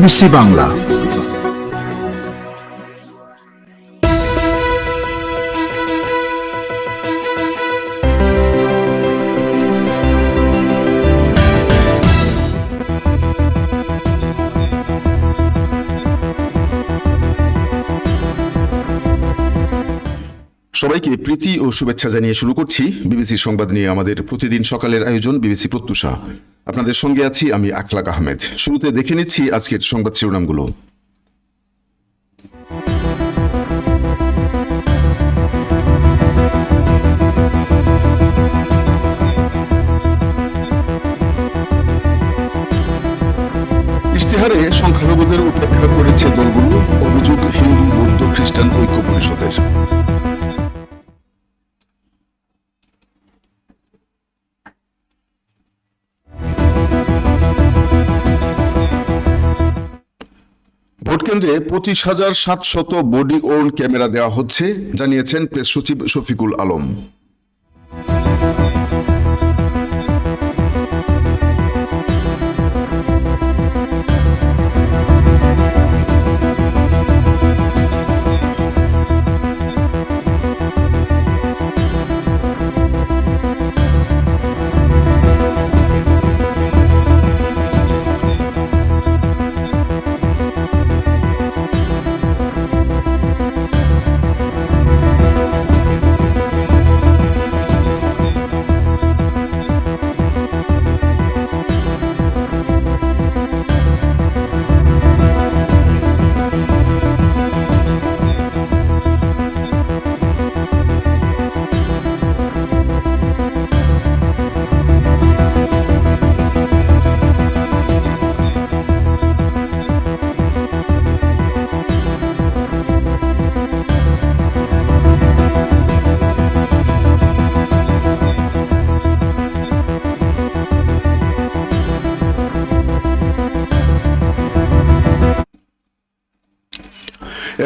BBC Bangla. সবাইকে প্রীতি ও শুভেচ্ছা জানিয়ে শুরু করছি। বিবিসি সংবাদ নিয়ে আমাদের প্রতিদিন সকালের আয়োজন বিবিসি প্রত্যুষা। আপনাদের সঙ্গে আছি আমি আকলাক আহমেদ। শুরুতে দেখে নিচ্ছি আজকের সংবাদ শিরোনামগুলো। ইশতেহারে সংখ্যালঘুদের উপেক্ষা করেছে দলগুলো, অভিযোগ হিন্দু বৌদ্ধ খ্রিস্টান ঐক্য পরিষদের। কেন্দ্রে পঁচিশ হাজার সাতশত বডি ওর্ন ক্যামেরা দেওয়া হচ্ছে জানিয়েছেন প্রেস সচিব শফিকুল আলম।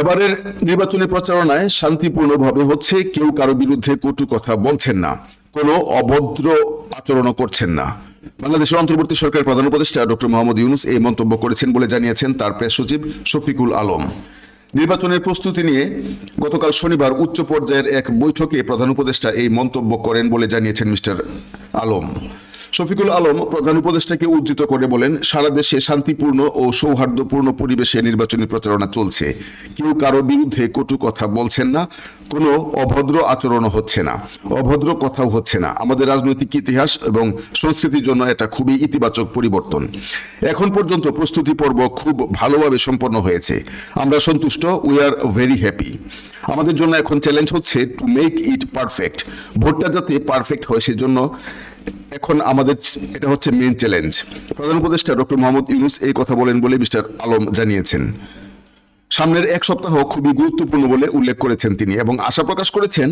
এবারের নির্বাচনী প্রচারণায় শান্তিপূর্ণভাবে হচ্ছে কেউ কারও বিরুদ্ধে কটু কথা বলছেন না, কোনো অভদ্র আচরণও করছেন না। বাংলাদেশের অন্তর্বর্তী সরকারের প্রধান উপদেষ্টা ডক্টর মোহাম্মদ ইউনুস এই মন্তব্য করেছেন বলে জানিয়েছেন তার প্রেস সচিব শফিকুল আলম। নির্বাচনের প্রস্তুতি নিয়ে গতকাল শনিবার উচ্চ পর্যায়ের এক বৈঠকে প্রধান উপদেষ্টা এই মন্তব্য করেন বলে জানিয়েছেন মিস্টার আলম। শফিকুল আলম প্রধান উপদেষ্টাকে উদ্ধৃত করে বলেন, সারা দেশে শান্তিপূর্ণ ও সৌহার্দ্যপূর্ণ পরিবেশে নির্বাচনী প্রচারণা চলছে। কেউ কারও বিরুদ্ধে কটু কথা বলছেন না, কোনো অভদ্র আচরণও হচ্ছে না। অভদ্র কথাও হচ্ছে না। আমাদের রাজনৈতিক ইতিহাস এবং সংস্কৃতির জন্য এটা খুবই ইতিবাচক পরিবর্তন। এখন পর্যন্ত প্রস্তুতি পর্ব খুব ভালোভাবে সম্পন্ন হয়েছে। আমরা সন্তুষ্ট উই আর ভেরি হ্যাপি আমাদের জন্য এখন চ্যালেঞ্জ হচ্ছে টু মেক ইট পারফেক্ট ভোটটা যাতে পারফেক্ট হয় সেজন্য এখন আমাদের এটা হচ্ছে মেন চ্যালেঞ্জ প্রধান উপদেষ্টা ডক্টর মোহাম্মদ ইউনুস এই কথা বলেন বলে মিস্টার আলম জানিয়েছেন। সামনের এক সপ্তাহ খুবই গুরুত্বপূর্ণ বলে উল্লেখ করেছেন তিনি এবং আশা প্রকাশ করেছেন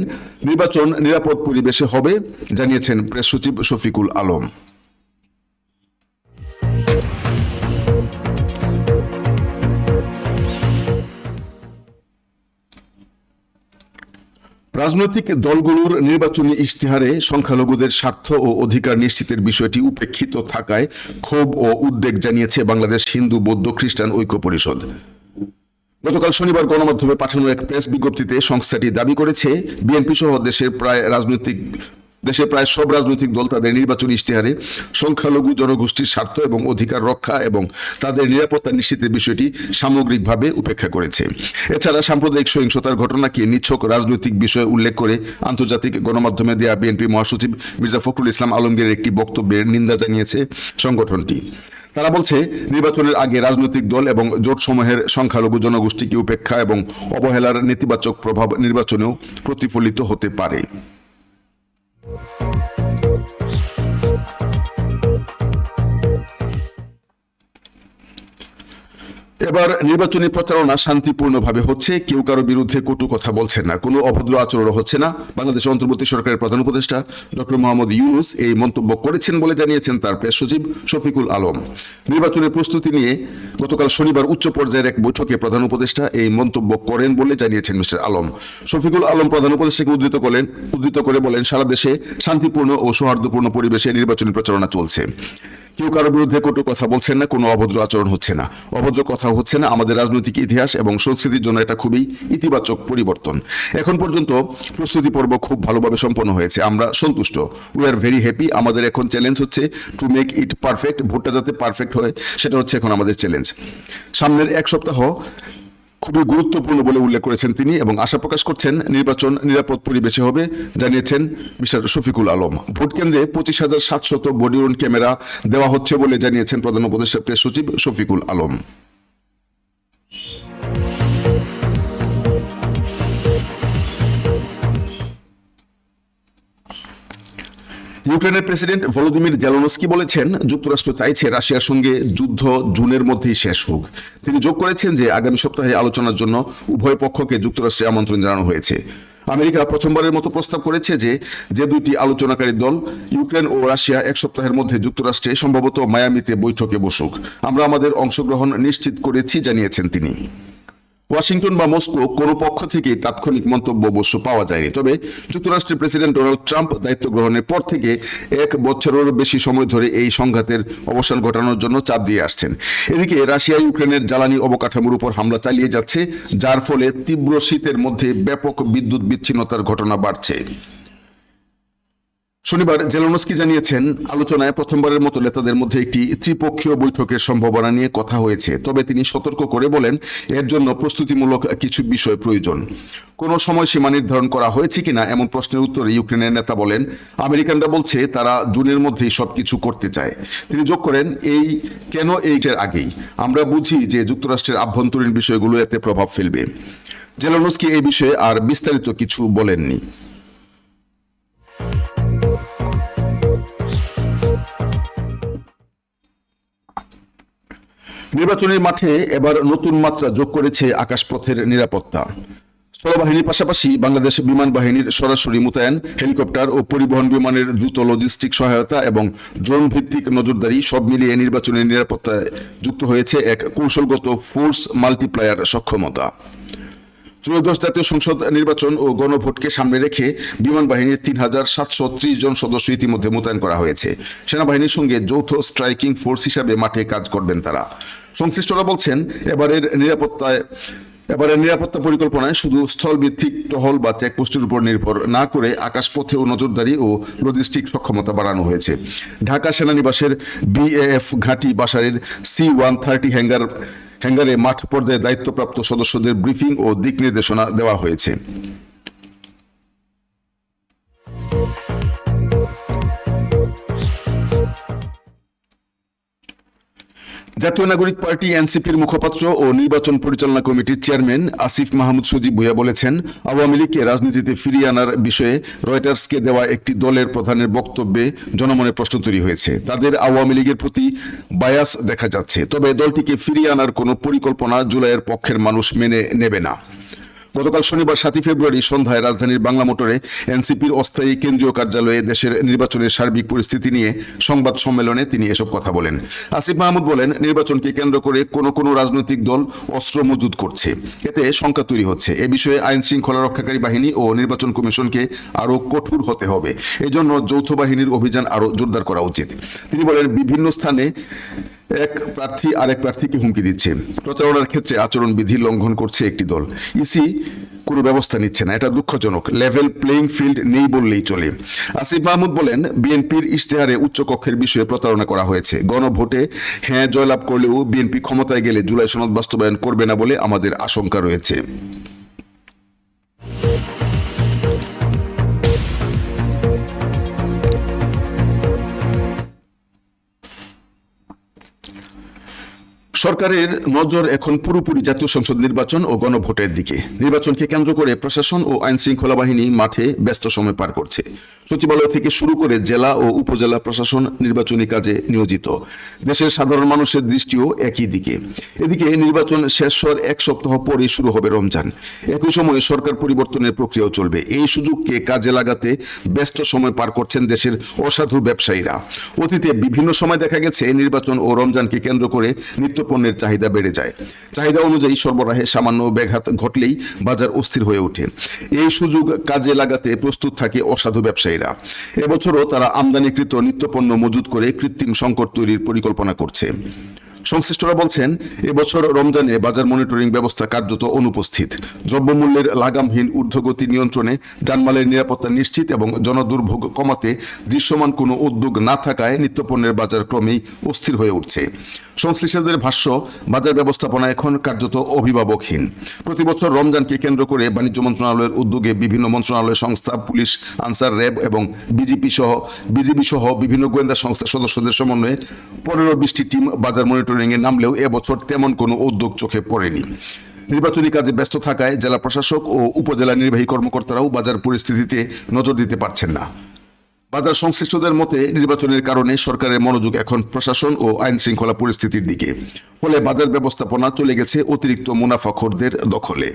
নির্বাচন নিরাপদ পরিবেশে হবে, জানিয়েছেন প্রেস সচিব শফিকুল আলম। রাজনৈতিক দলগুলোর নির্বাচনী ইশতেহারে সংখ্যালঘুদের স্বার্থ ও অধিকার নিশ্চিতের বিষয়টি উপেক্ষিত থাকায় ক্ষোভ ও উদ্বেগ জানিয়েছে বাংলাদেশ হিন্দু বৌদ্ধ খ্রিস্টান ঐক্য পরিষদ। গতকাল শনিবার গণমাধ্যমে পাঠানো এক প্রেস বিজ্ঞপ্তিতে সংস্থাটি দাবি করেছে, বিএনপি সহ দেশের প্রায় রাজনৈতিক দেশের প্রায় সব রাজনৈতিক দল তাদের নির্বাচনী ইশতেহারে সংখ্যালঘু জনগোষ্ঠীর স্বার্থ এবং অধিকার রক্ষা এবং তাদের নিরাপত্তা নিশ্চিতের বিষয়টি সামগ্রিকভাবে উপেক্ষা করেছে। এছাড়া সাম্প্রদায়িক সহিংসতার ঘটনাকে নিছক রাজনৈতিক বিষয় উল্লেখ করে আন্তর্জাতিক গণমাধ্যমে দেয়া বিএনপি মহাসচিব মির্জা ফখরুল ইসলাম আলমগীরের একটি বক্তব্যের নিন্দা জানিয়েছে সংগঠনটি। তারা বলছে, নির্বাচনের আগে রাজনৈতিক দল এবং জোট সমূহের সংখ্যালঘু জনগোষ্ঠীকে উপেক্ষা এবং অবহেলার নেতিবাচক প্রভাব নির্বাচনেও প্রতিফলিত হতে পারে। এবার নির্বাচনী প্রচারণা শান্তিপূর্ণভাবে হচ্ছে, কেউ কারও বিরুদ্ধে কটু কথা বলছেন না, কোনো অভদ্র আচরণ হচ্ছে না। বাংলাদেশ অন্তর্বর্তী সরকারের প্রধান উপদেষ্টা ডক্টর মোহাম্মদ ইউনুস এই মন্তব্য করেছেন বলে জানিয়েছেন তার প্রেস সচিব শফিকুল আলম। নির্বাচনের প্রস্তুতি নিয়ে গতকাল শনিবার উচ্চ পর্যায়ের এক বৈঠকে প্রধান উপদেষ্টা এই মন্তব্য করেন বলে জানিয়েছেন মিস্টার আলম। শফিকুল আলম প্রধান উপদেষ্টাকে উদ্ধৃত করেন, উদ্ধৃত করে বলেন, সারা দেশে শান্তিপূর্ণ ও সৌহার্দ্যপূর্ণ পরিবেশে নির্বাচনী প্রচারণা চলছে। কেউ কারও বিরুদ্ধে কটু কথা বলছেন না, কোনো অভদ্র আচরণ হচ্ছে না। অভদ্র কথা হচ্ছে না, আমাদের রাজনৈতিক ইতিহাস এবং সংস্কৃতির জন্য এটা খুবই ইতিবাচক পরিবর্তন। এখন পর্যন্ত প্রস্তুতি পর্ব খুব ভালোভাবে সম্পন্ন হয়েছে, আমরা সন্তুষ্ট। উই আর ভেরি হ্যাপি আমাদের এখন চ্যালেঞ্জ হচ্ছে টু মেক ইট পারফেক্ট ভোটটা যাতে পারফেক্ট হয়, সেটা হচ্ছে এখন আমাদের চ্যালেঞ্জ সামনের এক সপ্তাহ খুবই গুরুত্বপূর্ণ বলে উল্লেখ করেছেন তিনি এবং আশা প্রকাশ করছেন নির্বাচন নিরাপদ পরিবেশে হবে, জানিয়েছেন মিস্টার শফিকুল আলম। ভোট কেন্দ্রে পঁচিশ হাজার সাতশত বডিউন ক্যামেরা দেওয়া হচ্ছে বলে জানিয়েছেন প্রধান উপদেষ্টা প্রেস সচিব শফিকুল আলম। ইউক্রেনের প্রেসিডেন্ট ভলোদিমির জেলোনস্কি বলেছেন, যুক্তরাষ্ট্র চাইছে রাশিয়ার সঙ্গে যুদ্ধ জুনের মধ্যেই শেষ হোক। তিনি যোগ করেছেন যে, আগামী সপ্তাহে আলোচনার জন্য উভয় পক্ষকে যুক্তরাষ্ট্রে আমন্ত্রণ জানানো হয়েছে। আমেরিকা প্রথমবারের মতো প্রস্তাব করেছে যে যে দুইটি আলোচনাকারী দল, ইউক্রেন ও রাশিয়া, এক সপ্তাহের মধ্যে যুক্তরাষ্ট্রে সম্ভবত মায়ামিতে বৈঠকে বসুক। আমরা আমাদের অংশগ্রহণ নিশ্চিত করেছি, জানিয়েছেন তিনি। ওয়াশিংটন বা মস্কো কোনো পক্ষ থেকে তাৎক্ষণিক মন্তব্য অবশ্য পাওয়া যায়নি। তবে যুক্তরাষ্ট্রের প্রেসিডেন্ট ডোনাল্ড ট্রাম্প দায়িত্ব গ্রহণের পর থেকে এক বছরের বেশি সময় ধরে এই সংঘাতের অবসান ঘটানোর জন্য চাপ দিয়ে আসছেন। এদিকে রাশিয়া, ইউক্রেনের জ্বালানি অবকাঠামোর উপর হামলা চালিয়ে যাচ্ছে, যার ফলে তীব্র শীতের মধ্যে ব্যাপক বিদ্যুৎ বিচ্ছিন্নতার ঘটনা বাড়ছে। শনিবার জেলোনস্কি জানিয়েছেন, আলোচনায় প্রথমবারের মতো নেতাদের মধ্যে একটি ত্রিপক্ষীয় বৈঠকের সম্ভাবনা নিয়ে কথা হয়েছে। তবে তিনি সতর্ক করে বলেন, এর জন্য প্রস্তুতিমূলক কিছু বিষয় প্রয়োজন। কোনো সময়সীমা নির্ধারণ করা হয়েছে কিনা এমন প্রশ্নের উত্তরে ইউক্রেনের নেতা বলেন, আমেরিকানরা বলছে তারা জুনের মধ্যেই সবকিছু করতে চায়। তিনি যোগ করেন, এই কেন এইটার আগেই? আমরা বুঝি যে যুক্তরাষ্ট্রের আভ্যন্তরীণ বিষয়গুলো এতে প্রভাব ফেলবে। জেলোনস্কি এই বিষয়ে আর বিস্তারিত কিছু বলেননি। নির্বাচনের মাঠে এবার নতুন মাত্রা যোগ করেছে আকাশপথের নিরাপত্তা। স্থলবাহিনীর পাশাপাশি বাংলাদেশ বিমান বাহিনীর সরাসরি মোতায়েন, হেলিকপ্টার ও পরিবহন বিমানের দ্রুত লজিস্টিক সহায়তা এবং ড্রোন ভিত্তিক নজরদারি সব মিলিয়ে নির্বাচনের নিরাপত্তায় যুক্ত হয়েছে এক কৌশলগত ফোর্স মাল্টিপ্লায়ার সক্ষমতা। ত্রয়োদশ জাতীয় সংসদ নির্বাচন ও গণভোটকে সামনে রেখে বিমান বাহিনীর তিন হাজার সাতশো ত্রিশ জন সদস্য ইতিমধ্যে মোতায়েন করা হয়েছে। সেনাবাহিনীর সঙ্গে যৌথ স্ট্রাইকিং ফোর্স হিসাবে মাঠে কাজ করবেন তারা। সংশ্লিষ্টরা বলছেন, এবারের নিরাপত্তায়, এবারের নিরাপত্তা পরিকল্পনায় শুধু স্থলভিত্তিক টহল বা চেকপোস্টের উপর নির্ভর না করে আকাশপথেও নজরদারি ও লজিস্টিক সক্ষমতা বাড়ানো হয়েছে। ঢাকা সেনানিবাসের বিএএফ ঘাঁটি বাসারের সি ওয়ান থার্টি হ্যাঙ্গার হ্যাঙ্গারে মাঠ পর্যায়ে দায়িত্বপ্রাপ্ত সদস্যদের ব্রিফিং ও দিক নির্দেশনা দেওয়া হয়েছে। জাতীয় নাগরিক পার্টি এনসিপির মুখপাত্র ও নির্বাচন পরিচালনা কমিটির চেয়ারম্যান আসিফ মাহমুদ সজিব ভুইয়া বলেছেন, আওয়ামী লীগকে রাজনীতিতে ফিরিয়ে আনার বিষয়ে রয়টার্সকে দেওয়া একটি দলের প্রধানের বক্তব্যে জনমনে প্রশ্ন তৈরি হয়েছে। তাদের আওয়ামী লীগের প্রতি বায়াস দেখা যাচ্ছে, তবে দলটিকে ফিরিয়ে আনার কোনো পরিকল্পনা জুলাইয়ের পক্ষের মানুষ মেনে নেবে না। গতকাল শনিবার সাতই ফেব্রুয়ারি সন্ধ্যায় রাজধানীর বাংলা মোটরে এনসিপির অস্থায়ী কেন্দ্রীয় কার্যালয়ে দেশের নির্বাচনের সার্বিক পরিস্থিতি নিয়ে সংবাদ সম্মেলনে তিনি এসব কথা বলেন। আসিফ মাহমুদ বলেন, নির্বাচনকে কেন্দ্র করে কোন কোন রাজনৈতিক দল অস্ত্র মজুদ করছে। এতে শঙ্কা তৈরি হচ্ছে। এ বিষয়ে আইন শৃঙ্খলা রক্ষাকারী বাহিনী ও নির্বাচন কমিশনকে আরও কঠোর হতে হবে। এজন্য যৌথ বাহিনীর অভিযান আরও জোরদার করা উচিত। তিনি বলেন, বিভিন্ন স্থানে এক প্রার্থী আরেক প্রার্থীকে হুমকি দিচ্ছে। প্রচারণার ক্ষেত্রে আচরণবিধি লঙ্ঘন করছে একটি দল। ইসি কোনো ব্যবস্থা নিচ্ছে না। এটা দুঃখজনক। লেভেল প্লেইং ফিল্ড নেই বললেই চলে। আসিফ মাহমুদ বলেন, বিএনপির ইশতেহারে উচ্চকক্ষের বিষয়ে প্রতারণা করা হয়েছে। গণভোটে হ্যাঁ জয়লাভ করলেও বিএনপি ক্ষমতায় গেলে জুলাই সনদ বাস্তবায়ন করবে না বলে আমাদের আশঙ্কা রয়েছে। সরকারের নজর এখন পুরোপুরি জাতীয় সংসদ নির্বাচন ও গণভোটের দিকে। নির্বাচনকে কেন্দ্র করে প্রশাসন ও আইন শৃঙ্খলা বাহিনী মাঠে ব্যস্ত সময় পার করছে। সচিবালয় থেকে শুরু করে জেলা ও উপজেলা প্রশাসন নির্বাচনী কাজে নিয়োজিত। দেশের সাধারণ মানুষের দৃষ্টিও একই দিকে। এদিকে নির্বাচন শেষ হওয়ার এক সপ্তাহ পরে শুরু হবে রমজান। একই সময়ে সরকার পরিবর্তনের প্রক্রিয়াও চলবে। এই সুযোগকে কাজে লাগাতে ব্যস্ত সময় পার করছেন দেশের অসাধু ব্যবসায়ীরা। অতীতে বিভিন্ন সময় দেখা গেছে নির্বাচন ও রমজানকে কেন্দ্র করে নিত্য পণ্যের চাহিদা বেড়ে যায়। চাহিদা অনুযায়ী সরবরাহে সামান্য ব্যাঘাত ঘটলেই বাজার অস্থির হয়ে ওঠে। এই সুযোগ কাজে লাগাতে প্রস্তুত থাকে অসাধু ব্যবসায়ীরা। এবছরও তারা আমদানিকৃত নিত্যপণ্য মজুত করে কৃত্রিম সংকট তৈরির পরিকল্পনা করছে। সংশ্লিষ্টরা বলছেন, এবছর রমজানে বাজার মনিটরিং ব্যবস্থা কার্যত অনুপস্থিত। দ্রব্যমূল্যের লাগামহীন ঊর্ধ্বগতি নিয়ন্ত্রণে জানমালের নিরাপত্তা নিশ্চিত এবং জনদুর্ভোগ কমাতে দৃশ্যমান কোনো উদ্যোগ না থাকায় নিত্যপণ্যের বাজার ক্রমেই অস্থির হয়ে উঠছে। সংশ্লিষ্টদের ভাষ্য, বাজার ব্যবস্থাপনা এখন কার্যত অভিভাবকহীন। প্রতি বছর রমজানকে কেন্দ্র করে বাণিজ্য মন্ত্রণালয়ের উদ্যোগে বিভিন্ন মন্ত্রণালয় সংস্থা, পুলিশ, আনসার র্যাব এবং বিজেপি সহ বিজিবি সহ বিভিন্ন গোয়েন্দা সংস্থার সদস্যদের সমন্বয়ে পনেরো বিশটি টিম বাজার মনিটরিং এ নামলেও এবছর তেমন কোনো উদ্যোগ চোখে পড়েনি। নির্বাচনী কাজে ব্যস্ত থাকায় জেলা প্রশাসক ও উপজেলা নির্বাহী কর্মকর্তারাও বাজার পরিস্থিতিতে নজর দিতে পারছেন না। বাজার সংশ্লিষ্টদের মতে নির্বাচনের কারণে সরকারের মনোযোগ এখন প্রশাসন ও আইন শৃঙ্খলা পরিস্থিতির দিকে। ফলে বাজার ব্যবস্থাপনা চলে গেছে অতিরিক্ত মুনাফাখোরদের দখলে।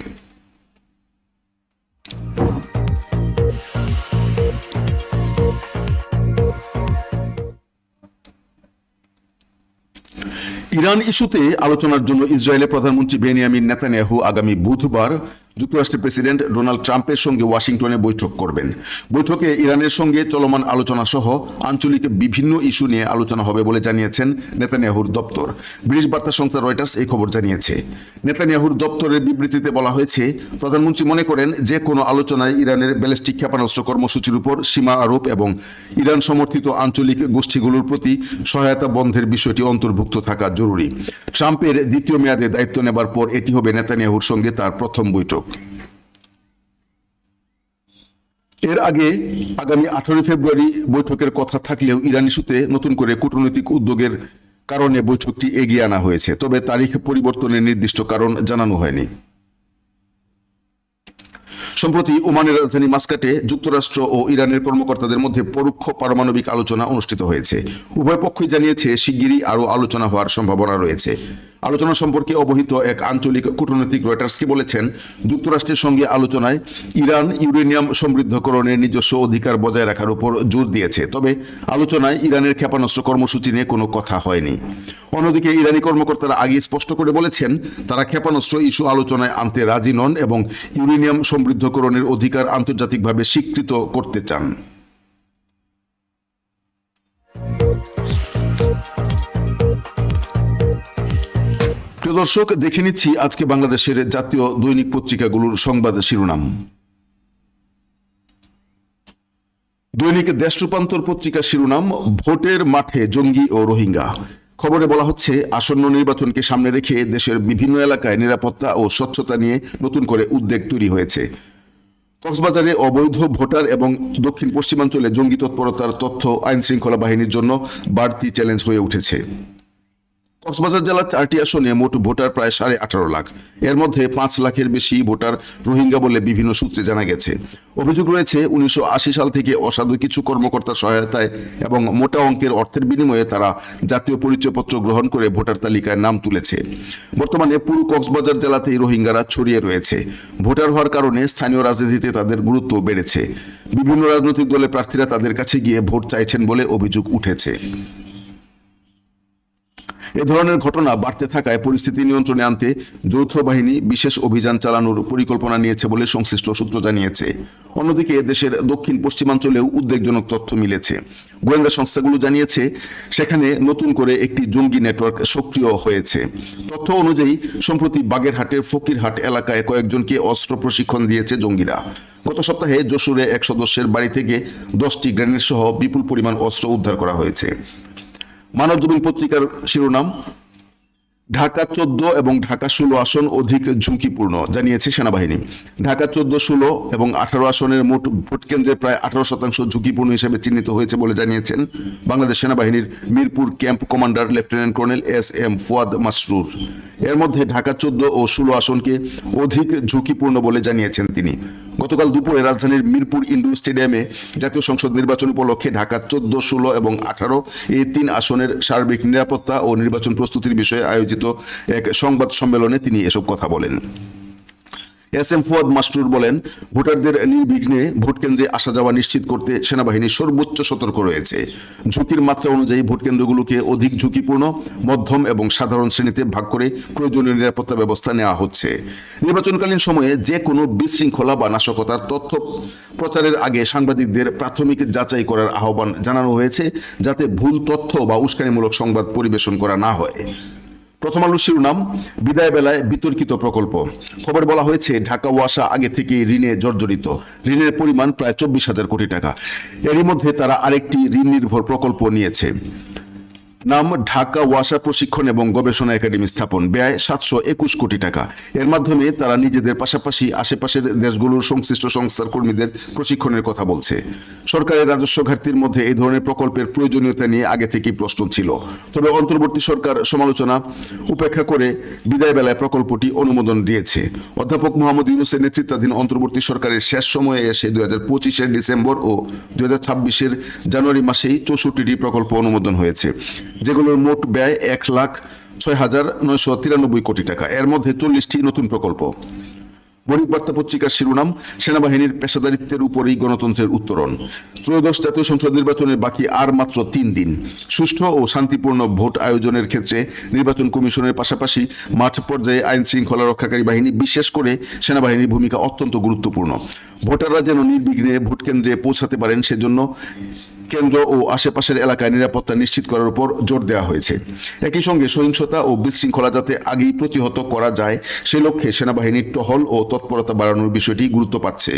ইরান ইস্যুতে আলোচনার জন্য ইসরায়েলের প্রধানমন্ত্রী বেনিয়ামিন নেতানিয়াহু আগামী বুধবার যুক্তরাষ্ট্রের প্রেসিডেন্ট ডোনাল্ড ট্রাম্পের সঙ্গে ওয়াশিংটনে বৈঠক করবেন। বৈঠকে ইরানের সঙ্গে চলমান আলোচনা সহ আঞ্চলিক বিভিন্ন ইস্যু নিয়ে আলোচনা হবে বলে জানিয়েছেন নেতানিয়াহুর দপ্তর। ব্রিটিশ বার্তা সংস্থা রয়টার্স এই খবর জানিয়েছে। নেতানিয়াহুর দপ্তরের বিবৃতিতে বলা হয়েছে, প্রধানমন্ত্রী মনে করেন যে কোনো আলোচনায় ইরানের ব্যালিস্টিক ক্ষেপণাস্ত্র কর্মসূচির উপর সীমা আরোপ এবং ইরান সমর্থিত আঞ্চলিক গোষ্ঠীগুলোর প্রতি সহায়তা বন্ধের বিষয়টি অন্তর্ভুক্ত থাকা জরুরি। ট্রাম্পের দ্বিতীয় মেয়াদে দায়িত্ব নেবার পর এটি হবে নেতানিয়াহুর সঙ্গে তার প্রথম বৈঠক। এর আগে আগামী আঠারোই ফেব্রুয়ারি বৈঠকের কথা থাকলেও ইরান ইস্যুতে নতুন করে কূটনৈতিক উদ্যোগের কারণে বৈঠকটি এগিয়ে আনা হয়েছে, তবে তারিখ পরিবর্তনের নির্দিষ্ট কারণ জানানো হয়নি। সম্প্রতি ওমানের রাজধানী মাস্কাটে যুক্তরাষ্ট্র ও ইরানের কর্মকর্তাদের মধ্যে পরোক্ষ পারমাণবিক আলোচনা অনুষ্ঠিত হয়েছে। উভয় পক্ষই জানিয়েছে, শিগগিরই আরও আলোচনা হওয়ার সম্ভাবনা রয়েছে। আলোচনা সম্পর্কে অবহিত এক আঞ্চলিক কূটনৈতিক রয়টার্সকে বলেছেন, যুক্তরাষ্ট্রের সঙ্গে আলোচনায় ইরান ইউরেনিয়াম সমৃদ্ধকরণের নিজস্ব অধিকার বজায় রাখার উপর জোর দিয়েছে। তবে আলোচনায় ইরানের ক্ষেপণাস্ত্র কর্মসূচি নিয়ে কোনো কথা হয়নি। অন্যদিকে ইরানি কর্মকর্তারা আগে স্পষ্ট করে বলেছেন, তারা ক্ষেপণাস্ত্র ইস্যু আলোচনায় আনতে রাজি নন এবং ইউরেনিয়াম সমৃদ্ধকরণের অধিকার আন্তর্জাতিকভাবে স্বীকৃত করতে চান। প্রিয় দর্শক, দেখে নিচ্ছি আজকে বাংলাদেশের জাতীয় দৈনিক পত্রিকাগুলোর সংবাদ শিরোনাম। দৈনিক দেশ রূপান্তর পত্রিকার শিরোনাম, ভোটের মাঠে জঙ্গি ও রোহিঙ্গা। খবরে বলা হচ্ছে, আসন্ন নির্বাচনকে সামনে রেখে দেশের বিভিন্ন এলাকায় নিরাপত্তা ও স্বচ্ছতা নিয়ে নতুন করে উদ্বেগ তৈরি হয়েছে। কক্সবাজারে অবৈধ ভোটার এবং দক্ষিণ পশ্চিমাঞ্চলে জঙ্গি তৎপরতার তথ্য আইনশৃঙ্খলা বাহিনীর জন্য বাড়তি চ্যালেঞ্জ হয়ে উঠেছে। কক্সবাজার জেলার চারটি আসনে মোট ভোটার প্রায় সাড়ে আঠারো লাখ। এর মধ্যে পাঁচ লাখের বেশি ভোটার রোহিঙ্গা বলে বিভিন্ন সূত্রে জানা গেছে। অভিযোগ রয়েছে, উনিশশো আশি সাল থেকে অসাধু কিছু কর্মকর্তার সহায়তায় এবং মোটা অঙ্কের অর্থের বিনিময়ে তারা জাতীয় পরিচয়পত্র গ্রহণ করে ভোটার তালিকায় নাম তুলেছে। বর্তমানে পুরো কক্সবাজার জেলাতেই রোহিঙ্গারা ছড়িয়ে রয়েছে। ভোটার হওয়ার কারণে স্থানীয় রাজনীতিতে তাদের গুরুত্ব বেড়েছে। বিভিন্ন রাজনৈতিক দলের প্রার্থীরা তাদের কাছে গিয়ে ভোট চাইছেন বলে অভিযোগ উঠেছে। এ ধরনের ঘটনা বাড়তে থাকায় পরিস্থিতি নিয়ন্ত্রণে আনতে যৌথ বাহিনী বিশেষ অভিযান চালানোর পরিকল্পনা নিয়েছে বলে সংশ্লিষ্ট সূত্র জানিয়েছে। অন্যদিকে দেশের দক্ষিণ পশ্চিমাঞ্চলেও উদ্বেগজনক তথ্য মিলেছে। গোয়েন্দা সংস্থাগুলো জানিয়েছে, সেখানে নতুন করে একটি জঙ্গি নেটওয়ার্ক সক্রিয় হয়েছে। তথ্য অনুযায়ী, সম্প্রতি বাগেরহাটের ফকিরহাট এলাকায় কয়েকজনকে অস্ত্র প্রশিক্ষণ দিয়েছে জঙ্গিরা। গত সপ্তাহে যশোরে এক সদস্যের বাড়ি থেকে দশটি গ্রেনেড সহ বিপুল পরিমাণ অস্ত্র উদ্ধার করা হয়েছে। মানবজমিন পত্রিকার শিরোনাম, ঢাকা চোদ্দ এবং ঢাকা ষোলো আসন অধিক ঝুঁকিপূর্ণ, জানিয়েছে সেনাবাহিনী। ঢাকা চোদ্দ, ষোলো এবং আঠারো আসনের মোট ভোট কেন্দ্রে প্রায় আঠারো শতাংশ ঝুঁকিপূর্ণ হিসেবে চিহ্নিত হয়েছে বলে জানিয়েছেন বাংলাদেশ সেনাবাহিনীর Mirpur camp commander lieutenant colonel S M Fuad Masrur. এর মধ্যে ঢাকা চোদ্দ ও ষোলো আসনকে অধিক ঝুঁকিপূর্ণ বলে জানিয়েছেন তিনি। গতকাল দুপুরে রাজধানীর মিরপুর ইন্ডোর স্টেডিয়ামে জাতীয় সংসদ নির্বাচন উপলক্ষে ঢাকা চোদ্দ, ষোলো এবং আঠারো এই তিন আসনের সার্বিক নিরাপত্তা ও নির্বাচন প্রস্তুতির বিষয়ে আয়োজিত এক সংবাদ সম্মেলনে তিনি এসব কথা বলেন। এস এম ফুয়াদ মাস্টুর বলেন, ভোটারদের নির্বিঘ্নে ভোট কেন্দ্রে আসা যাওয়া নিশ্চিত করতে সেনাবাহিনী সর্বোচ্চ সতর্ক রয়েছে। ঝুঁকির মাত্রা অনুযায়ী ভোট কেন্দ্রগুলোকে অধিক ঝুঁকিপূর্ণ, মধ্যম এবং সাধারণ শ্রেণীতে ভাগ করে প্রয়োজনীয় নিরাপত্তা ব্যবস্থা নেওয়া হচ্ছে। নির্বাচনকালীন সময়ে যে কোনো বিশৃঙ্খলা বা নাশকতার তথ্য প্রচারের আগে সাংবাদিকদের প্রাথমিক যাচাই করার আহ্বান জানানো হয়েছে, যাতে ভুল তথ্য বা উস্কানিমূলক সংবাদ পরিবেশন করা না হয়। প্রথম আলো শিরোনাম, বিদায় বেলায় বিতর্কিত প্রকল্প। খবর বলা হয়েছে, ঢাকা ওয়াসা আগে থেকে ঋণে জর্জরিত। ঋণের পরিমাণ প্রায় চব্বিশ হাজার কোটি টাকা। এরই মধ্যে তারা আরেকটি ঋণ নির্ভর প্রকল্প নিয়েছে। নাম ঢাকা ওয়াসা প্রশিক্ষণ এবং গবেষণা একাডেমি স্থাপন। ব্যয় সাতশো একুশ কোটি টাকা। এর মাধ্যমে তারা নিজেদের পাশাপাশি আশেপাশের দেশগুলোর সংশ্লিষ্ট সংস্থার কর্মীদের প্রশিক্ষণের কথা বলছে। সরকারের রাজস্ব ঘাটতির মধ্যে এই ধরনের প্রকল্পের প্রয়োজনীয়তা নিয়ে আগে থেকেই প্রশ্ন ছিল। তবে অন্তর্বর্তী সরকার সমালোচনা উপেক্ষা করে বিদায় বেলায় প্রকল্পটি অনুমোদন দিয়েছে। অধ্যাপক মোহাম্মদ ইউনুসের নেতৃত্বাধীন অন্তর্বর্তী সরকারের শেষ সময়ে এসে দুই হাজার পঁচিশের ডিসেম্বর ও দুই হাজার ছাব্বিশের জানুয়ারি মাসেই চৌষট্টিটি প্রকল্প অনুমোদন হয়েছে। যেগুলোর মোট ব্যয় এক লাখ ছয় হাজার নয়শো তিরানব্বই কোটি টাকা। এর মধ্যে চল্লিশটি নতুন প্রকল্প। বণিক বার্তা পত্রিকার শিরোনাম, সেনাবাহিনীর পেশাদারিত্বের উপরই গণতন্ত্রের উত্তরণ। ত্রয়োদশ জাতীয় সংসদ নির্বাচনের বাকি আর মাত্র তিন দিন। সুষ্ঠু ও শান্তিপূর্ণ ভোট আয়োজনের ক্ষেত্রে নির্বাচন কমিশনের পাশাপাশি মাঠ পর্যায়ে আইন শৃঙ্খলা রক্ষাকারী বাহিনী, বিশেষ করে সেনাবাহিনীর ভূমিকা অত্যন্ত গুরুত্বপূর্ণ। ভোটাররা যেন নির্বিঘ্নে ভোট কেন্দ্রে পৌঁছাতে পারেন, সেজন্য কেন্দ্র ও আশেপাশের এলাকায় নিরাপত্তা নিশ্চিত করার উপর জোর দেওয়া হয়েছে। একই সঙ্গে সহিংসতা ও বিশৃঙ্খলা যাতে আগেই প্রতিহত করা যায়, সে লক্ষ্যে সেনাবাহিনীর টহল ও তৎপরতা বাড়ানোর বিষয়টি গুরুত্ব পাচ্ছে।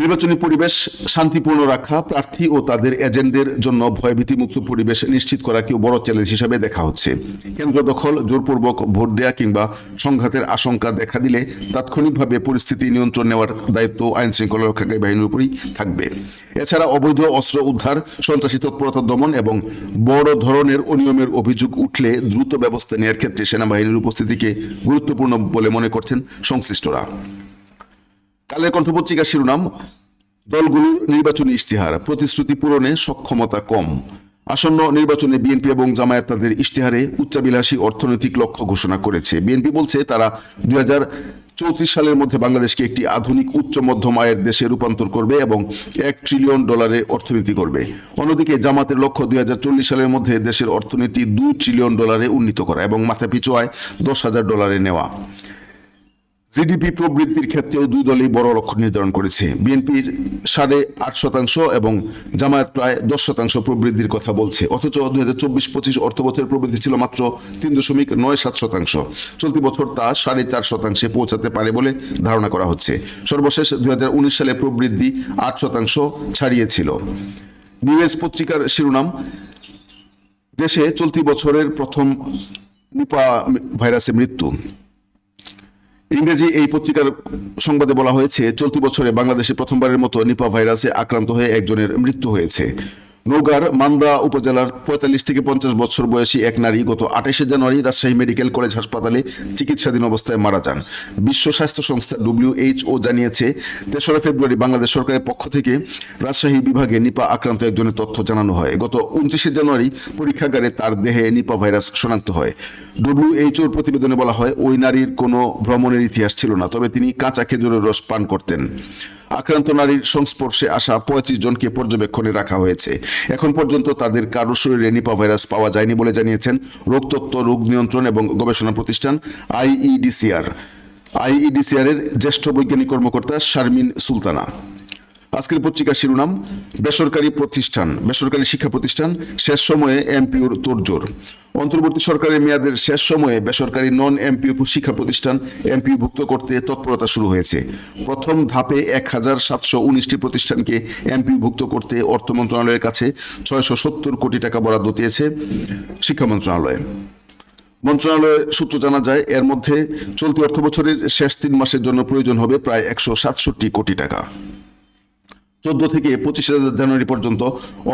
নির্বাচনী পরিবেশ শান্তিপূর্ণ রাখা, প্রার্থী ও তাদের এজেন্টদের জন্য ভয়ভীতিমুক্ত পরিবেশ নিশ্চিত করা কেউ বড় চ্যালেঞ্জ হিসাবে দেখা হচ্ছে। কেন্দ্র দখল, জোরপূর্বক ভোট দেয়া কিংবা সংঘাতের আশঙ্কা দেখা দিলে তাৎক্ষণিকভাবে পরিস্থিতি নিয়ন্ত্রণ নেওয়ার দায়িত্ব আইন শৃঙ্খলা রক্ষাকারী বাহিনীর উপরই থাকবে। এছাড়া অবৈধ অস্ত্র উদ্ধার, সন্ত্রাসী তৎপরতা দমন এবং বড় ধরনের অনিয়মের অভিযোগ উঠলে দ্রুত ব্যবস্থা নেওয়ার ক্ষেত্রে সেনাবাহিনীর উপস্থিতিকে গুরুত্বপূর্ণ বলে মনে করছেন সংশ্লিষ্টরা। কালের কণ্ঠ পত্রিকার শিরোনাম দলগুলোর নির্বাচনী ইশতেহার, প্রতিশ্রুতি পূরণে সক্ষমতা কম। আসন্ন নির্বাচনে বিএনপি এবং জামায়াত তাদের ইশতেহারে উচ্চাবিলাসী অর্থনৈতিক লক্ষ্য ঘোষণা করেছে। বিএনপি বলছে, তারা দুই চৌত্রিশ সালের মধ্যে বাংলাদেশকে একটি আধুনিক উচ্চ মধ্যম আয়ের দেশে রূপান্তর করবে এবং এক ট্রিলিয়ন ডলারে অর্থনীতি করবে। অন্যদিকে জামাতের লক্ষ্য দুই হাজার চল্লিশ সালের মধ্যে দেশের অর্থনীতি দুই ট্রিলিয়ন ডলারে উন্নীত করা এবং মাথাপিছু আয় দশ হাজার ডলারে নেওয়া। জিডিপি প্রবৃদ্ধির ক্ষেত্রেও দুই দলই বড় লক্ষ্য নির্ধারণ করেছে। বিএনপির সাড়ে আট শতাংশ এবং জামায়াত প্রায় দশ শতাংশ প্রবৃদ্ধির কথা বলছে। অথচ দুই হাজার চব্বিশ পঁচিশ অর্থ বছরের প্রবৃদ্ধি ছিল মাত্র তিন দশমিক নয় সাত শতাংশ। চলতি বছর তা সাড়ে চার শতাংশে পৌঁছাতে পারে বলে ধারণা করা হচ্ছে। সর্বশেষ দুই হাজার উনিশ সালে প্রবৃদ্ধি আট শতাংশ ছাড়িয়েছিল। নিউজ পত্রিকার শিরোনাম, দেশে চলতি বছরের প্রথম নিপা ভাইরাসে মৃত্যু। ইংরেজি এই পত্রিকার সংবাদে বলা হয়েছে, চলতি বছরে বাংলাদেশে প্রথমবারের মতো নিপা ভাইরাসে আক্রান্ত হয়ে একজনের মৃত্যু হয়েছে। নৌগার মান্দা উপজেলার পঁয়তাল্লিশ থেকে পঞ্চাশ বছর বয়সী এক নারী গত আঠাশে জানুয়ারি রাজশাহী মেডিকেল কলেজ হাসপাতালে চিকিৎসাধীন অবস্থায় মারা যান। বিশ্ব স্বাস্থ্য সংস্থা ডব্লিউএইচও জানিয়েছে, তেসরা ফেব্রুয়ারি বাংলাদেশ সরকারের পক্ষ থেকে রাজশাহী বিভাগে নিপা আক্রান্ত একজনের তথ্য জানানো হয়। গত উনত্রিশে জানুয়ারি পরীক্ষাগারে তার দেহে নিপা ভাইরাস শনাক্ত হয়। ডব্লিউএইচওর প্রতিবেদনে বলা হয়, ওই নারীর কোনো ভ্রমণের ইতিহাস ছিল না, তবে তিনি কাঁচা খেজুরের রস পান করতেন। আক্রান্ত নারীর সংস্পর্শে আসা পঁয়ত্রিশ জনকে পর্যবেক্ষণে রাখা হয়েছে। এখন পর্যন্ত তাদের কারও শরীরে নিপা ভাইরাস পাওয়া যায়নি বলে জানিয়েছেন রোগতত্ত্ব রোগ নিয়ন্ত্রণ এবং গবেষণা প্রতিষ্ঠান আইইডিসিআর। আইইডিসিআর এর জ্যেষ্ঠ বৈজ্ঞানিক কর্মকর্তা শারমিন সুলতানা। আজকের পত্রিকার শিরোনাম, বেসরকারি প্রতিষ্ঠান, বেসরকারি শিক্ষা প্রতিষ্ঠান, শেষ সময়ে এমপিওর তোড়জোড়। অন্তর্বর্তী সরকারের মেয়াদের শেষ সময়ে বেসরকারি নন এমপিও শিক্ষা প্রতিষ্ঠান এমপিও ভুক্ত করতে তৎপরতা শুরু হয়েছে। প্রথম ধাপে এক হাজার সাতশো উনিশটি প্রতিষ্ঠানকে এমপিও ভুক্ত করতে অর্থ মন্ত্রণালয়ের কাছে ছয়শো সত্তর কোটি টাকা বরাদ্দ দিয়েছে শিক্ষা মন্ত্রণালয়। মন্ত্রণালয়ের সূত্র জানা যায়, এর মধ্যে চলতি অর্থ বছরের শেষ তিন মাসের জন্য প্রয়োজন হবে প্রায় একশো সাতষট্টি কোটি টাকা। চোদ্দ থেকে পঁচিশে জানুয়ারি পর্যন্ত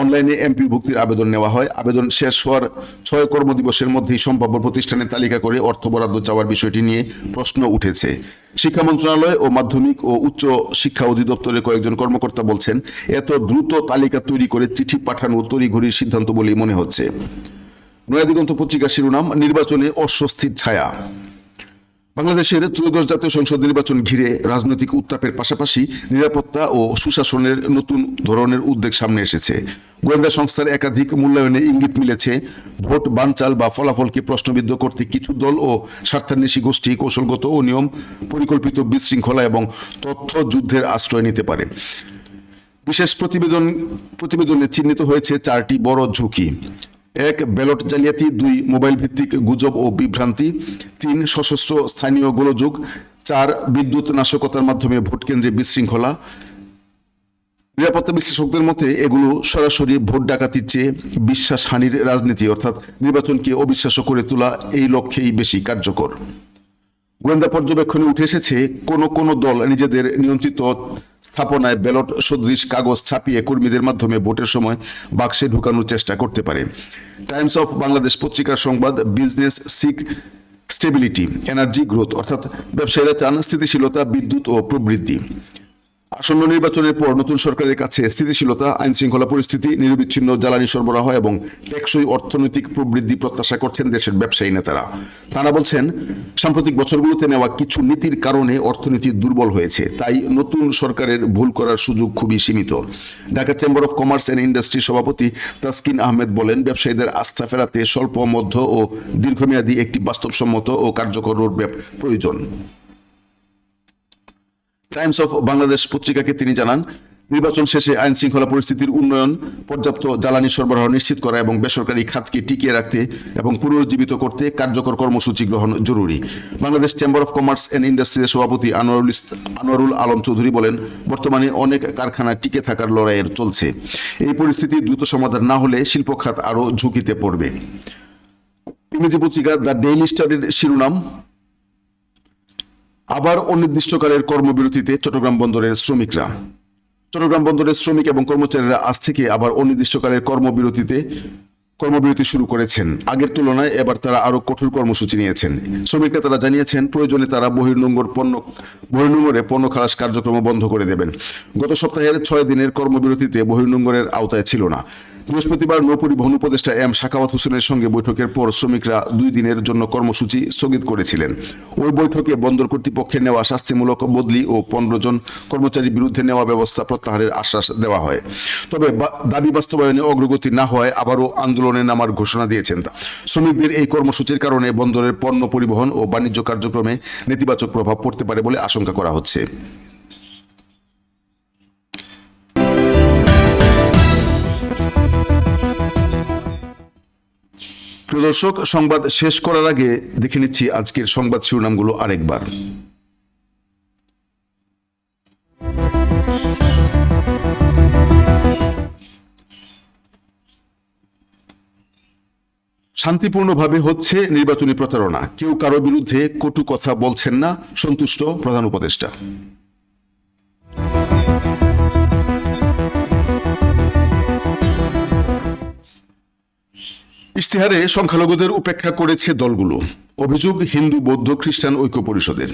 অনলাইনে এমপি ভুক্তির আবেদন নেওয়া হয়। আবেদন শেষ হওয়ার ছয় কর্মদিবসের মধ্যেই সম্ভাব্য প্রতিষ্ঠানের তালিকা করে অর্থ বরাদ্দ চাওয়ার বিষয়টি নিয়ে প্রশ্ন উঠেছে। শিক্ষা মন্ত্রণালয় ও মাধ্যমিক ও উচ্চ শিক্ষা অধিদপ্তরের কয়েকজন কর্মকর্তা বলছেন, এত দ্রুত তালিকা তৈরি করে চিঠি পাঠানো তড়িঘড়ির সিদ্ধান্ত বলেই মনে হচ্ছে। নয়াদিগন্ত পত্রিকার শিরোনাম, নির্বাচনে অস্বস্তির ছায়া। বাংলাদেশের ত্রয়োদশ জাতীয় সংসদ নির্বাচন ঘিরে রাজনৈতিক উত্তাপের পাশাপাশি নিরাপত্তা ও সুশাসনের নতুন ধরনের উদ্বেগ সামনে এসেছে। গোয়েন্দা সংস্থার একাধিক মূল্যায়নে ইঙ্গিত মিলেছে, ভোট বানচাল বা ফলাফলকে প্রশ্নবিদ্ধ করতে কিছু দল ও স্বার্থান্বেষী গোষ্ঠী কৌশলগত ও নিয়ম পরিকল্পিত বিশৃঙ্খলা এবং তথ্য যুদ্ধের আশ্রয় নিতে পারে। বিশেষ প্রতিবেদন প্রতিবেদনে চিহ্নিত হয়েছে চারটি বড় ঝুঁকি। এক ব্যালট জালিয়াতি, দুই মোবাইল ভিত্তিক গুজব ও বিভ্রান্তি, তিন সশস্ত্র স্থানীয় গোলযোগ, চার বিদ্যুৎ নাশকতার মাধ্যমে ভোট কেন্দ্রে বিশৃঙ্খলা। নিরাপত্তা বিশ্লেষকদের মতে, এগুলো সরাসরি ভোট ডাকাতির চেয়ে বিশ্বাসহানির রাজনীতি, অর্থাৎ নির্বাচনকে অবিশ্বাস্য করে তোলা এই লক্ষ্যেই বেশি কার্যকর। গোয়েন্দা পর্যবেক্ষণে উঠে এসেছে, কোন কোন দল নিজেদের নিয়ন্ত্রিত স্থাপনায় ব্যালট, সদৃশ কাগজ ছাপিয়ে কর্মীদের মাধ্যমে ভোটের সময় বাক্সে ঢুকানোর চেষ্টা করতে পারে। টাইমস অফ বাংলাদেশ পত্রিকার সংবাদ, business seek stability, energy growth, অর্থাৎ ব্যবসায়ীরা চান স্থিতিশীলতা, বিদ্যুৎ ও প্রবৃদ্ধি। আসন্ন নির্বাচনের পর নতুন সরকারের কাছে স্থিতিশীলতা, আইন শৃঙ্খলা পরিস্থিতি, নিরবিচ্ছিন্ন জ্বালানি সরবরাহ এবং টেকসই অর্থনৈতিক প্রবৃদ্ধি প্রত্যাশা করছেন দেশের ব্যবসায়ী নেতারা। তারা বলছেন, সাম্প্রতিক বছরগুলোতে নেওয়া কিছু নীতির কারণে অর্থনীতি দুর্বল হয়েছে, তাই নতুন সরকারের ভুল করার সুযোগ খুবই সীমিত। Dhaka chamber of commerce and industry সভাপতি তাসকিন আহমেদ বলেন, ব্যবসায়ীদের আস্থা ফেরাতে স্বল্প, মধ্য ও দীর্ঘমেয়াদী একটি বাস্তবসম্মত ও কার্যকর রোডম্যাপ প্রয়োজন। টাইমস অফ বাংলাদেশ পত্রিকাকে তিনি জানান, নির্বাচন শেষে আইন শৃঙ্খলা পরিস্থিতির উন্নয়ন, পর্যাপ্ত জ্বালানি সরবরাহ নিশ্চিত করা এবং বেসরকারি খাতকে টিকিয়ে রাখতে এবং পুনরুজ্জীবিত করতে কার্যকর কর্মসূচি গ্রহণ জরুরি। Bangladesh chamber of commerce and ইন্ডাস্ট্রিজের সভাপতি আনোয়ারুল আনোয়ারুল আলম চৌধুরী বলেন, বর্তমানে অনেক কারখানা টিকে থাকার লড়াইয়ের চলছে। এই পরিস্থিতি দ্রুত সমাধান না হলে শিল্প খাত আরও ঝুঁকিতে পড়বে। ইংরেজি পত্রিকা দ্য ডেইলি স্টারের শিরোনাম আবার অনির্দিষ্টকালের কর্মবিরতিতে চট্টগ্রাম বন্দরের শ্রমিকরা। চট্টগ্রাম বন্দরের শ্রমিক এবং কর্মচারীরা আজ থেকে আবার অনির্দিষ্টকালের কর্মবিরতিতে কর্মবিরতি শুরু করেছেন। আগের তুলনায় এবার তারা আরও কঠোর কর্মসূচি নিয়েছেন। শ্রমিকরা তারা জানিয়েছেন, প্রয়োজনে তারা বহির্নোঙ্গর পণ্য, বহির্নোঙ্গরে পণ্য খালাস কার্যক্রম বন্ধ করে দেবেন। গত সপ্তাহের ছয় দিনের কর্মবিরতিতে বহির্নোঙ্গরের আওতায় ছিল না। বৃহস্পতিবার নৌপরিবহন উপদেষ্টা এম শাকাওয়াত হোসেনের সঙ্গে বৈঠকের পর শ্রমিকরা দুই দিনের জন্য কর্মসূচি স্থগিত করেছিলেন। ওই বৈঠকে বন্দর কর্তৃপক্ষের নেওয়া শাস্তিমূলক বদলি ও পনেরো জন কর্মচারীর বিরুদ্ধে নেওয়া ব্যবস্থা প্রত্যাহারের আশ্বাস দেওয়া হয়। তবে দাবি বাস্তবায়নে অগ্রগতি না হওয়ায় আবারও আন্দোলনে নামার ঘোষণা দিয়েছেন। শ্রমিকদের এই কর্মসূচির কারণে বন্দরের পণ্য পরিবহন ও বাণিজ্য কার্যক্রমে নেতিবাচক প্রভাব পড়তে পারে বলে আশঙ্কা করা হচ্ছে। দর্শক, সংবাদ শেষ করার আগে দেখে নিচ্ছি আজকের সংবাদ শিরোনামগুলো আরেকবার। শান্তিপূর্ণভাবে হচ্ছে নির্বাচনী প্রচারণা। কেউ কারও বিরুদ্ধে কটু কথা বলছেন না। সন্তুষ্ট প্রধান উপদেষ্টা। ইশতেহারে সংখ্যালঘুদের উপেক্ষা করেছে দলগুলো। অভিযোগ হিন্দু বৌদ্ধ খ্রিস্টান ঐক্য পরিষদের।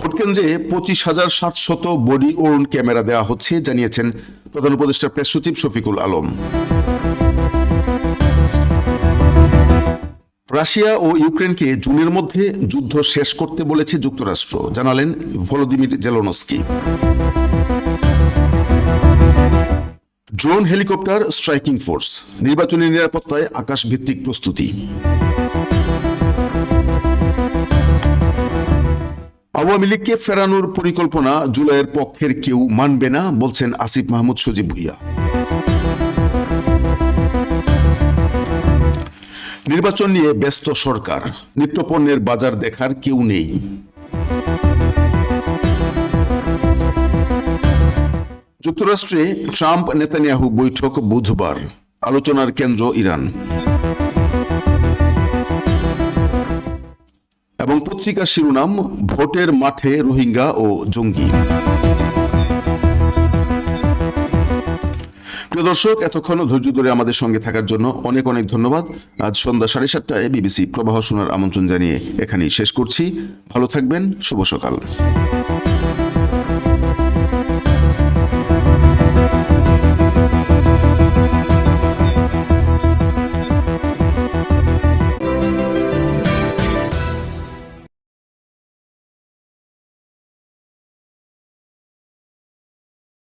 ভোটকেন্দ্রে পঁচিশ হাজার সাতশত বডি ওর্ন ক্যামেরা দেওয়া হচ্ছে, জানিয়েছেন প্রধান উপদেষ্টা প্রেস সচিব শফিকুল আলম। রাশিয়া ও ইউক্রেনকে জুনের মধ্যে যুদ্ধ শেষ করতে বলেছে যুক্তরাষ্ট্র, জানালেন Volodymyr Zelensky. Drone helicopter striking force, নির্বাচনী নিরাপত্তায় আকাশ ভিত্তিক প্রস্তুতি। আওয়ামী লীগকে ফেরানোর পরিকল্পনা জুলাইয়ের পক্ষের কেউ মানবে না, বলছেন আসিফ মাহমুদ সজীব ভুইয়া। নির্বাচন নিয়ে ব্যস্ত সরকার, নিত্যপণ্যের বাজার দেখার কেউ নেই। যুক্তরাষ্ট্রে ট্রাম্প নেতানিয়াহু বৈঠক বুধবার। আলোচনার কেন্দ্র ইরান। এবং পত্রিকার শিরোনাম, ভোটের মাঠে রোহিঙ্গা ও জঙ্গি। প্রিয় দর্শক, এতক্ষণ ধৈর্য ধরে আমাদের সঙ্গে থাকার জন্য অনেক অনেক ধন্যবাদ। আজ সন্ধ্যা সাড়ে সাতটায় বিবিসি প্রবাহ শোনার আমন্ত্রণ জানিয়ে এখানেই শেষ করছি। ভালো থাকবেন, শুভ সকাল।